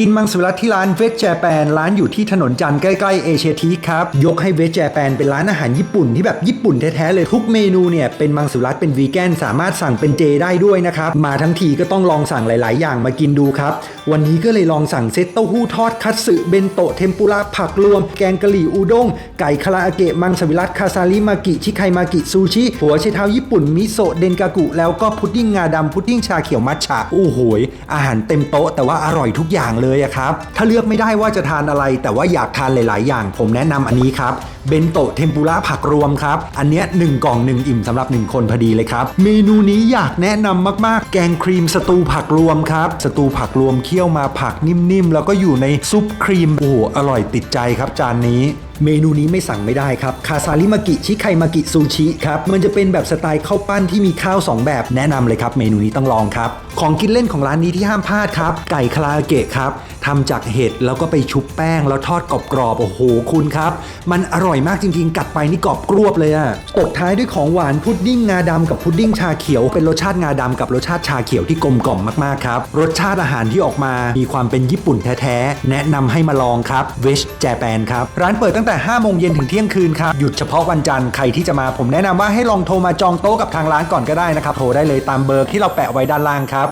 กินมังสวิรัตที่ร้านเวจแจแปนร้านอยู่ที่ถนนจันทร์ใกล้ๆเอเชียทีครับ ยกให้เวจแจแปนเป็นร้านอาหารญี่ปุ่นที่แบบญี่ปุ่นแท้ๆเลยทุกเมนูเนี่ยเป็นมังสวิรัตเป็นวีแกนสามารถสั่งเป็นเจได้ด้วยนะครับ มาทั้งทีก็ต้องลองสั่งหลาย ๆ อย่างมากินดูครับ วันนี้ก็เลยลองสั่งเซตเต้าหู้ทอดคัตสึเบนโตะเทมปุระผักรวม แกงกะหรี่อุด้งไก่คาราอาเกะมังสวิรัตคาซาริมากิชิไคมากิซูชิหัวไชเท้าญี่ปุ่นมิโซะเดนกากุแล้วก็พุดดิ้งงาดำพุดดิ้งชาเขียวมัทฉะโอ้โหอาหารเต็มโต๊ะแต่ว่าอร่อยทุกอย่างเลยอะครับ ถ้าเลือกไม่ได้ว่าจะทานอะไร แต่ว่าอยากทานหลาย ๆ อย่าง ผมแนะนำอันนี้ครับเบนโตะเทมปุระผักรวมครับ อันเนี้ยหนึ่งกล่องหนึ่งอิ่มสำหรับ 1 คนพอดีเลยครับ เมนูนี้อยากแนะนำมาก ๆ แกงครีมสตูผักรวมครับ สตูผักรวมเคี่ยวมาผักนิ่ม ๆ แล้วก็อยู่ในซุปครีม โอ้โหอร่อยติดใจครับจานนี้ เมนูนี้ไม่สั่งไม่ได้ครับ คาซาลิมากิ ชิไคมากิซูชิครับ มันจะเป็นแบบสไตล์ข้าวปั้นที่มีข้าว 2 แบบแนะนำเลยครับ เมนูนี้ต้องลองครับ ของกินเล่นของร้านนี้ที่ห้ามพลาดครับ ไก่คาราเกะครับ ทำจากเห็ดแล้วก็ไปชุบแป้งแล้วทอดกรอบๆโอ้โหคุณครับ มันอร่อยมากจริงๆ กัดไปนี่กรอบกรวบเลยอะตบท้ายด้วยของหวานพุดดิ้งงาดำกับพุดดิ้งชาเขียว เป็นรสชาติงาดำกับรสชาติชาเขียวที่กลมกล่อมมากๆครับ รสชาติอาหารที่ออกมามีความเป็นญี่ปุ่นแท้ๆ แนะนำให้มาลองครับเวชแจแปนครับ ร้านเปิดตั้งแต่5โมงเย็นถึงเที่ยงคืนครับ หยุดเฉพาะวันจันทร์ใครที่จะมาผมแนะนำว่าให้ลองโทรมาจองโต๊ะกับทางร้านก่อนก็ได้นะครับโทรได้เลยตามเบอร์ที่เราแปะไว้ด้านล่างครับ